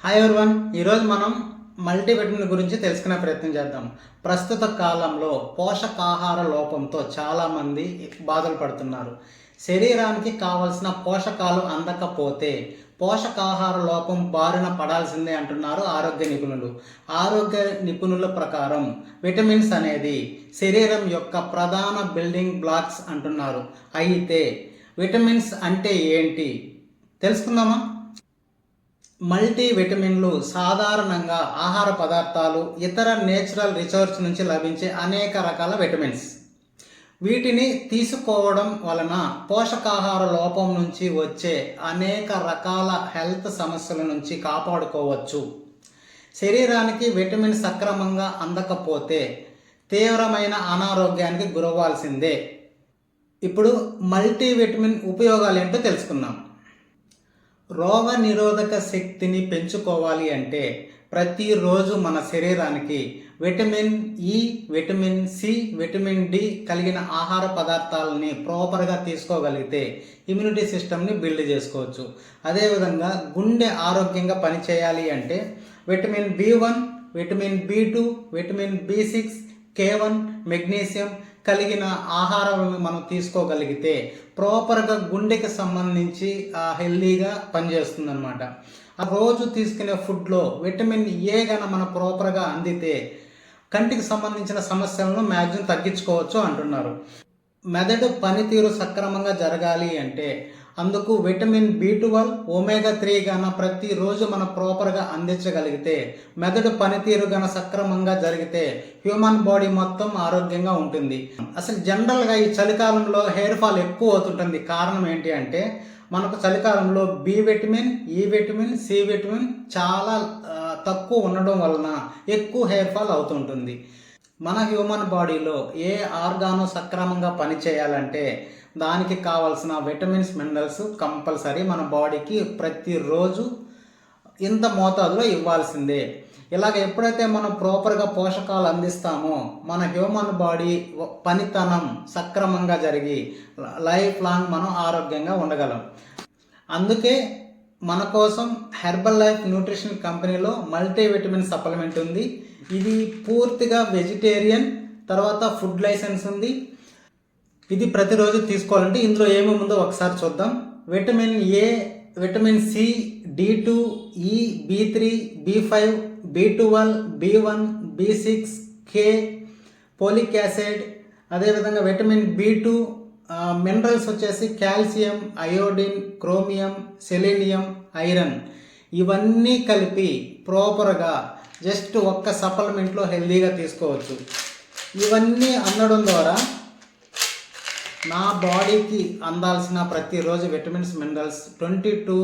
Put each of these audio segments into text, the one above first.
Hi everyone ఈరోజు మనం multivitamin గురించి తెలుసుకునే ప్రయత్నం చేద్దాం. ప్రస్తుత కాలంలో పోషకాహార లోపంతో చాలామంది బాధలు పడుతున్నారు. శరీరానికి కావలసిన పోషకాలు అందకపోతే పోషకాహార లోపం బారిన పడాల్సిందే అంటున్నారు ఆరోగ్య నిపుణులు. ఆరోగ్య నిపుణుల ప్రకారం విటమిన్స్ అనేది శరీరం యొక్క ప్రధాన బిల్డింగ్ బ్లాక్స్ అంటున్నారు. అయితే విటమిన్స్ అంటే ఏంటి? తెలుసుకుందామా? మల్టీ విటమిన్లు సాధారణంగా ఆహార పదార్థాలు ఇతర నేచురల్ రిసోర్స్ నుంచి లభించే అనేక రకాల విటమిన్స్. వీటిని తీసుకోవడం వలన పోషకాహార లోపం నుంచి వచ్చే అనేక రకాల హెల్త్ సమస్యల నుంచి కాపాడుకోవచ్చు. శరీరానికి విటమిన్ సక్రమంగా అందకపోతే తీవ్రమైన అనారోగ్యానికి గురవ్వాల్సిందే. ఇప్పుడు మల్టీ విటమిన్ ఉపయోగాలు ఏంటో తెలుసుకుందాం. రోగ నిరోధక శక్తిని పెంచుకోవాలి అంటే ప్రతిరోజు మన శరీరానికి vitamin E vitamin C vitamin D కలిగిన ఆహార పదార్థాలని ప్రాపర్గా తీసుకోగలిగితే ఇమ్యూనిటీ సిస్టమ్ని బిల్డ్ చేసుకోవచ్చు. అదేవిధంగా గుండె ఆరోగ్యంగా పనిచేయాలి అంటే vitamin B one vitamin B two vitamin B six K one magnesium కలిగిన ఆహారం మనం తీసుకోగలిగితే ప్రాపర్గా గుండెకి సంబంధించి హెల్దీగా పనిచేస్తుంది అనమాట ఆ రోజు తీసుకునే ఫుడ్లో విటమిన్ ఏ గన మన ప్రాపర్గా అందితే కంటికి సంబంధించిన సమస్యలను మ్యాక్సిమం తగ్గించుకోవచ్చు అంటున్నారు. మెదడు పనితీరు సక్రమంగా జరగాలి అంటే అందుకు vitamin B twelve omega three గన ప్రతిరోజు మనం ప్రాపర్గా అందించగలిగితే మెదడు పనితీరు గన సక్రమంగా జరిగితే హ్యూమన్ బాడీ మొత్తం ఆరోగ్యంగా ఉంటుంది. అసలు జనరల్గా ఈ చలికాలంలో హెయిర్ ఫాల్ ఎక్కువ అవుతుంటుంది కారణం ఏంటి అంటే మనకు చలికాలంలో B vitamin E vitamin C vitamin చాలా తక్కువ ఉండడం వలన ఎక్కువ హెయిర్ ఫాల్ అవుతుంటుంది. మన హ్యూమన్ బాడీలో ఏ ఆర్గాను సక్రమంగా పనిచేయాలంటే దానికి కావాల్సిన విటమిన్స్ మినరల్స్ కంపల్సరీ మన బాడీకి ప్రతిరోజు ఇంత మోతాదులో ఇవ్వాల్సిందే. ఇలాగ ఎప్పుడైతే మనం ప్రాపర్గా పోషకాలు అందిస్తామో మన హ్యూమన్ బాడీ పనితనం సక్రమంగా జరిగి లైఫ్ లాంగ్ మనం ఆరోగ్యంగా ఉండగలం. అందుకే మన కోసం హెర్బల్ లైఫ్ న్యూట్రిషన్ కంపెనీలో మల్టీ విటమిన్ సప్లిమెంట్ ఉంది. ఇది పూర్తిగా వెజిటేరియన్ తర్వాత ఫుడ్ లైసెన్స్ ఉంది. ఇది ప్రతిరోజు తీసుకోవాలంటే ఇందులో ఏమేమి ఉందో ఒకసారి చూద్దాం. Vitamin A vitamin C D two E B three B five B twelve B one B six K folic acid అదేవిధంగా విటమిన్ బి టూ మినరల్స్ వచ్చేసి calcium iodine chromium selenium iron. ఇవన్నీ కలిపి ప్రాపర్గా జస్ట్ ఒక్క సప్లిమెంట్లో హెల్దీగా తీసుకోవచ్చు. ఇవన్నీ అందడం ద్వారా నా బాడీకి అందాల్సిన ప్రతిరోజు vitamins minerals twenty two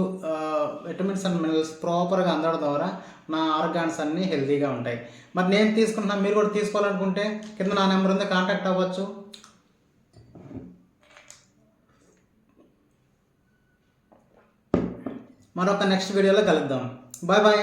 vitamins and minerals ప్రాపర్గా అందడం ద్వారా నా ఆర్గాన్స్ అన్నీ హెల్తీగా ఉంటాయి. మరి నేను తీసుకుంటున్నా మీరు కూడా తీసుకోవాలనుకుంటే కింద నా నెంబర్ ఉంది కాంటాక్ట్ అవ్వచ్చు. మరొక నెక్స్ట్ వీడియోలో కలుద్దాం. Bye bye